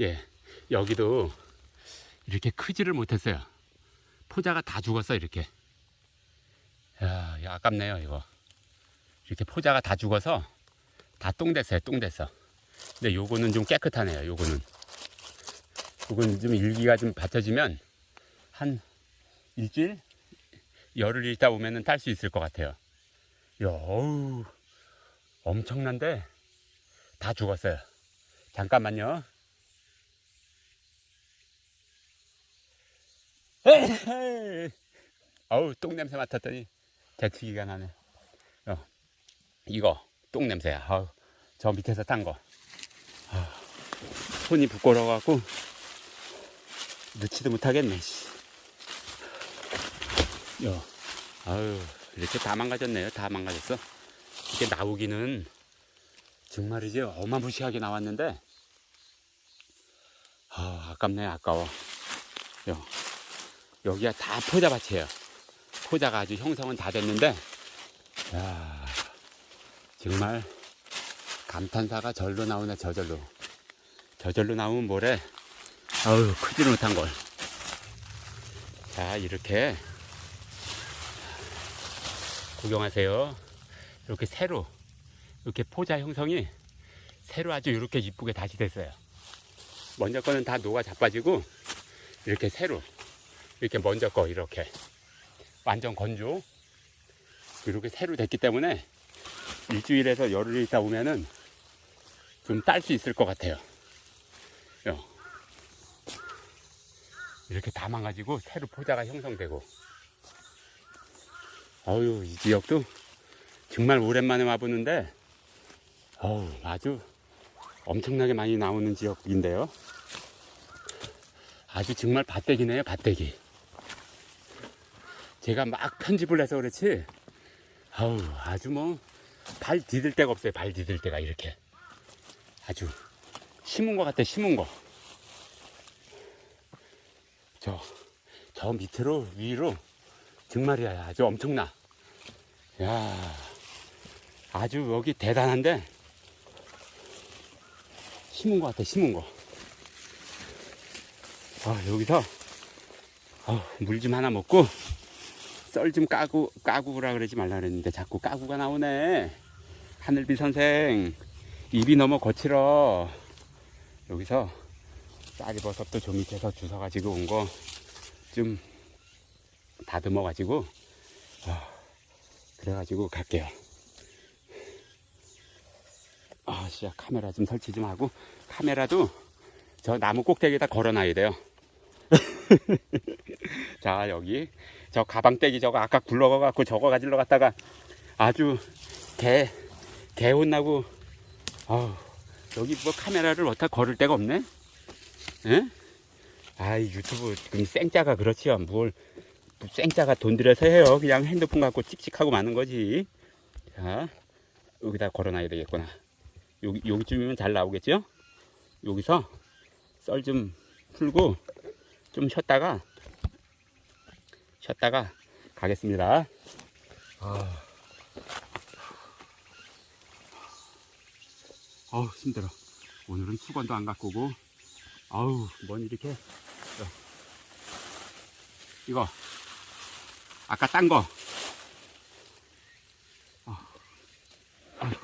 예, 여기도 이렇게 크지를 못했어요. 포자가 다 죽었어, 이렇게. 야, 아깝네요, 이거. 이렇게 포자가 다 죽어서 다 똥 됐어요, 똥 됐어. 근데 요거는 좀 깨끗하네요, 요거는. 요거는 좀 일기가 좀 받쳐지면 한 일주일? 열흘 있다 오면은 딸수 있을 것 같아요. 야, 어우, 엄청난데 다 죽었어요. 잠깐만요. 어우, 똥 냄새 맡았더니 재치기가 나네. 어, 이거 똥 냄새야. 어우, 저 밑에서 딴 거. 아, 손이 부끄러워갖고 넣지도 못하겠네. 씨. 야, 아유, 이렇게 다 망가졌네요. 다 망가졌어. 이게 나오기는 정말이지 어마무시하게 나왔는데, 아, 아깝네, 아까워. 요, 여기가 다 포자밭이에요. 포자가 아주 형성은 다 됐는데, 야, 정말 감탄사가 절로 나오네, 저절로. 저절로 나오면 뭐래? 아유, 크지를 못한 걸. 자, 이렇게 구경하세요. 이렇게 새로, 이렇게 포자 형성이 새로 아주 이렇게 이쁘게 다시 됐어요. 먼저 거는 다 녹아 자빠지고, 이렇게 새로, 이렇게 먼저 거, 이렇게. 완전 건조. 이렇게 새로 됐기 때문에 일주일에서 열흘 있다 오면은 좀 딸 수 있을 것 같아요. 요. 이렇게 다 망가지고 새로 포자가 형성되고. 어유, 이 지역도 정말 오랜만에 와보는데, 어우, 아주 엄청나게 많이 나오는 지역인데요. 아주 정말 밭대기네요, 밭대기. 제가 막 편집을 해서 그렇지, 아우, 아주 뭐, 발 디딜 데가 없어요, 발 디딜 데가 이렇게. 아주 심은 것 같아, 심은 거. 저, 저 밑으로, 위로, 정말이야, 아주 엄청나. 야 아주 여기 대단한데, 심은 것 같아, 심은 거. 아, 여기서, 아, 물좀 하나 먹고, 썰 좀 까고, 까구라 그러지 말라 그랬는데, 자꾸 까구가 나오네. 하늘비 선생, 입이 너무 거칠어. 여기서 쌀이버섯도 저 밑에서 주워가지고 온 거 좀 다듬어가지고, 아, 그래가지고 갈게요. 아, 진짜 카메라 좀 설치 좀 하고, 카메라도 저 나무 꼭대기에다 걸어놔야 돼요. 자, 여기, 저 가방떼기 저거 아까 굴러가갖고 저거 가지러 갔다가 아주 개, 개 혼나고, 아우, 여기 뭐 카메라를 어디다 걸을 데가 없네? 예? 아이, 유튜브 지금 생짜가 그렇지요. 뭘, 생짜가 돈 들여서 해요. 그냥 핸드폰 갖고 찍찍하고 마는 거지. 자, 여기다 걸어놔야 되겠구나. 여기, 여기쯤이면 잘 나오겠죠? 여기서 썰 좀 풀고 좀 쉬었다가, 쉬었다가 가겠습니다. 아. 어우, 힘들어. 오늘은 수건도 안 갖고 오고, 아우, 뭔 이렇게, 어. 이거, 아까 딴 거. 어. 아휴,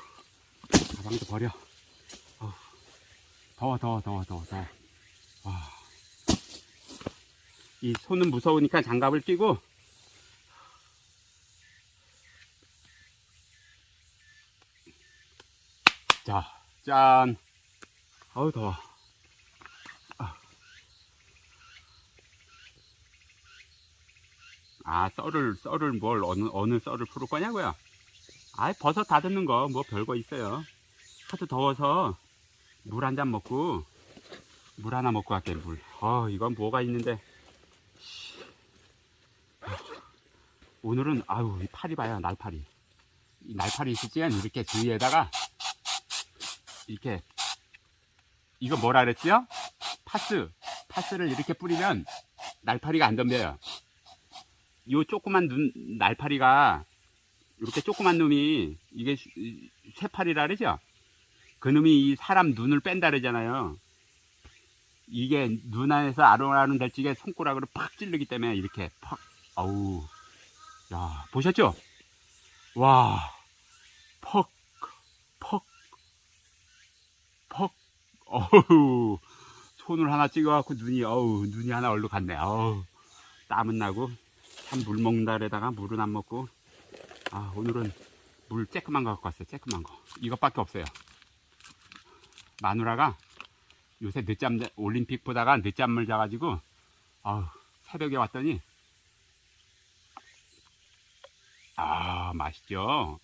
가방도 버려. 어. 더워, 더워, 더워, 더워, 더워. 와. 이 손은 무서우니까 장갑을 끼고, 자, 짠. 어우, 더워. 아, 썰을, 썰을 뭘, 어느, 어느 썰을 풀을 거냐고요? 아, 버섯 다듬는 거, 뭐 별거 있어요. 하도 더워서 물 한 잔 먹고, 물 하나 먹고 갈게, 물. 어, 이건 뭐가 있는데. 오늘은, 아유, 이 파리 봐요, 날파리. 이 날파리 있을지엔 이렇게 주위에다가, 이렇게, 이거 뭐라 그랬지요? 파스. 파스를 이렇게 뿌리면 날파리가 안 덤벼요. 요 조그만 눈, 날파리가, 이렇게 조그만 놈이, 이게 수- 이 쇠파리라 그러죠? 그 놈이 이 사람 눈을 뺀다 그러잖아요. 이게 눈 안에서 아롱아롱 될 적에 손가락으로 팍 찌르기 때문에 이렇게 팍 아우 야 보셨죠? 와 퍽, 퍽, 퍽, 어우, 손을 하나 찍어갖고 눈이, 어우, 눈이 하나 얼룩 갔네. 어우, 땀은 나고, 참 물 먹는다 그러다가 물은 안 먹고, 아, 오늘은 물 쬐끄만 거 갖고 왔어요. 쬐끄만 거. 이것밖에 없어요. 마누라가 요새 늦잠, 자- 올림픽 보다가 늦잠을 자가지고, 아우, 새벽에 왔더니, 아, 맛있죠?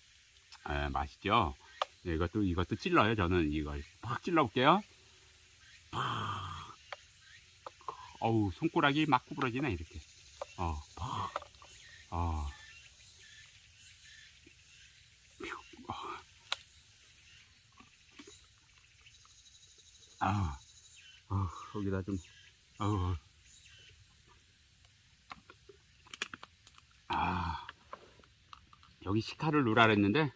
예, 맛있죠? 네, 이것도, 이것도 찔러요, 저는 이걸. 팍 찔러 볼게요. 팍. 어우, 손가락이 막 구부러지네, 이렇게. 어, 팍. 어. 퓨. 어. 아, 어, 좀, 어우. 아, 여기 시카를 누라 그랬는데,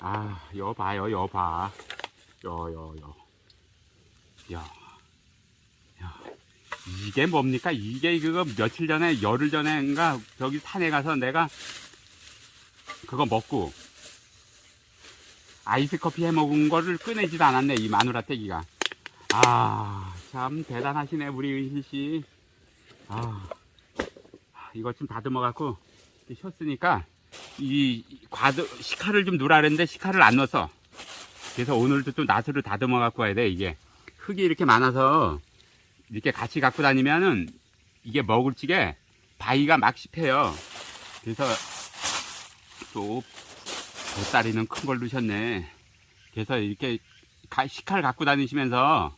아, 여 봐요, 여 봐. 여, 여, 여. 야, 야. 이게 뭡니까? 이게 그거 며칠 전에, 열흘 전에인가, 저기 산에 가서 내가 그거 먹고, 아이스 커피 해 먹은 거를 꺼내지도 않았네, 이 마누라 떼기가. 아, 참 대단하시네, 우리 은실 씨. 아, 이거 좀 다듬어 갖고, 쉬었으니까, 이 과도 시카를 좀 넣으라 그랬는데 시카를 안 넣어서. 그래서 오늘도 또 나스를 다듬어 갖고 와야 돼 이게. 흙이 이렇게 많아서 이렇게 같이 갖고 다니면은 이게 먹을 적에 바위가 막 씹혀요. 그래서 또 보따리는 큰 걸 넣으셨네. 그래서 이렇게 가- 시카를 갖고 다니시면서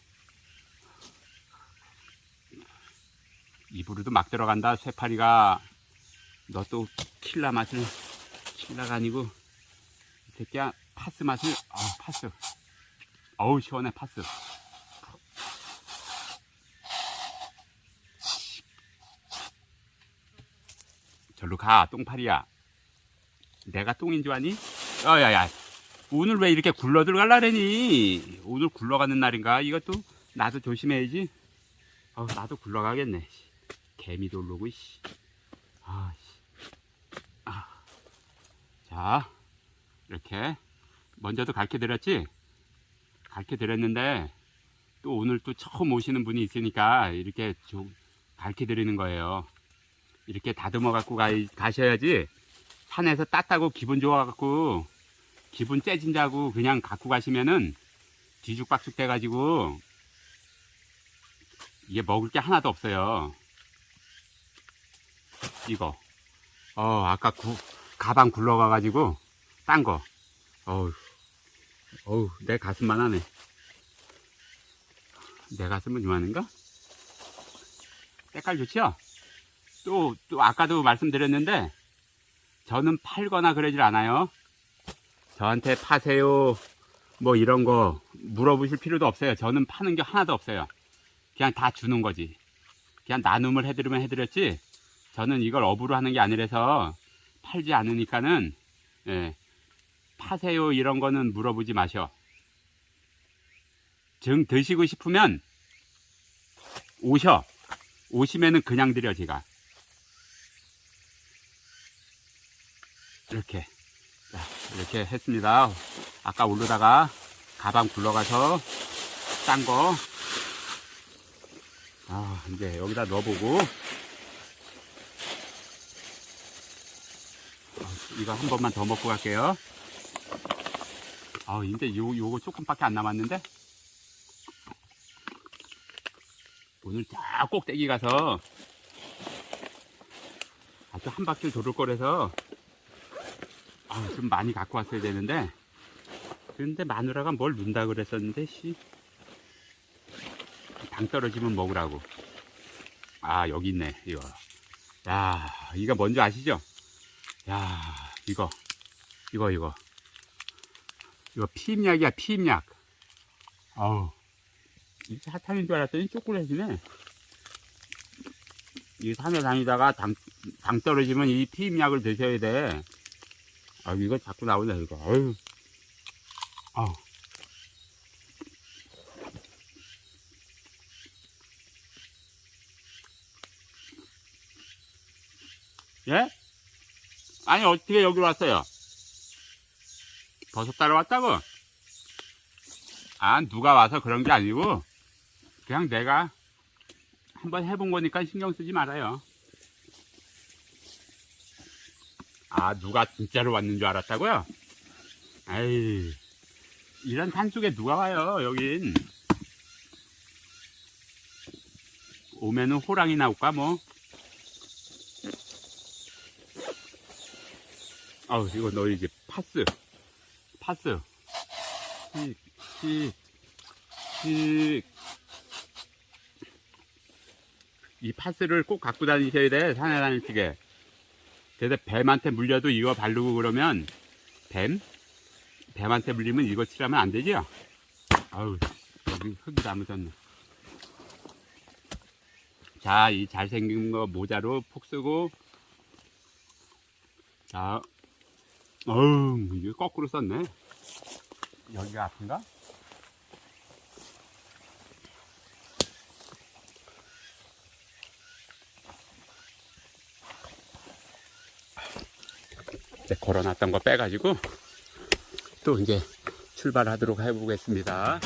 입으로도 막 들어간다. 쇠파리가 너 또 킬라 맛을 킬라가 아니고 이 새끼야 파스 맛을 아 파스. 어우 시원해 파스. 절로 가 똥파리야. 내가 똥인 줄 아니? 야야야. 오늘 왜 이렇게 굴러 들어갈라래니? 오늘 굴러가는 날인가? 이것도 나도 조심해야지. 어 나도 굴러가겠네. 개미도 올라오고 씨. 아, 씨. 아. 자, 이렇게 먼저도 가르쳐 드렸지? 가르쳐 드렸는데 또 오늘 또 처음 오시는 분이 있으니까 이렇게 좀 가르쳐 드리는 거예요. 이렇게 다듬어 갖고 가, 가셔야지 산에서 땄다고 기분 좋아 갖고 기분 째진다고 그냥 갖고 가시면은 뒤죽박죽 돼 가지고 이게 먹을 게 하나도 없어요. 이거. 어, 아까 구, 가방 굴러가가지고, 딴 거. 어우, 어우, 내 가슴만 하네. 내 가슴은 이만한가? 색깔 좋지요? 또, 또, 아까도 말씀드렸는데, 저는 팔거나 그러질 않아요. 저한테 파세요, 뭐 이런 거 물어보실 필요도 없어요. 저는 파는 게 하나도 없어요. 그냥 다 주는 거지. 그냥 나눔을 해드리면 해드렸지, 저는 이걸 업으로 하는 게 아니라서 팔지 않으니까는 예, 파세요 이런 거는 물어보지 마셔. 정 드시고 싶으면 오셔. 오시면은 그냥 드려 제가. 이렇게 자, 이렇게 했습니다. 아까 오르다가 가방 굴러가서 딴 거. 아 이제 여기다 넣어보고 이거 한 번만 더 먹고 갈게요. 아, 근데 요, 요거 조금밖에 안 남았는데? 오늘 저 꼭대기 가서 아주 한 바퀴 도를 거라서 아, 좀 많이 갖고 왔어야 되는데 근데 마누라가 뭘 넣는다 그랬었는데 씨. 당 떨어지면 먹으라고. 아, 여기 있네, 이거. 야, 이거 뭔지 아시죠? 야, 이거. 이거 이거. 이거 피임약이야 피임약. 아우. 이게 핫한인 줄 알았더니 초콜릿이네. 이 산에 다니다가 당, 당 떨어지면 이 피임약을 드셔야 돼. 아, 이거 자꾸 나오네, 이거. 아유. 아 예? 아니, 어떻게 여기 왔어요? 버섯 따러 왔다고? 아, 누가 와서 그런 게 아니고, 그냥 내가 한번 해본 거니까 신경 쓰지 말아요. 아, 누가 진짜로 왔는 줄 알았다고요? 아이, 이런 산속에 누가 와요, 여긴. 오면은 호랑이 나올까, 뭐. 아우, 이거 너 이제 씩, 씩. 이 파스를 꼭 갖고 다니셔야 돼, 산에 다닐 적에. 그래서 뱀한테 물려도 이거 바르고 그러면, 뱀? 뱀한테 물리면 이거 칠하면 안 되죠? 아우, 여기 흙이 다 묻었네. 자, 이 잘생긴 거 모자로 폭 쓰고, 자, 어우, 이게 거꾸로 썼네. 여기가 아픈가? 이제 걸어놨던 거 빼가지고 또 이제 출발하도록 해보겠습니다.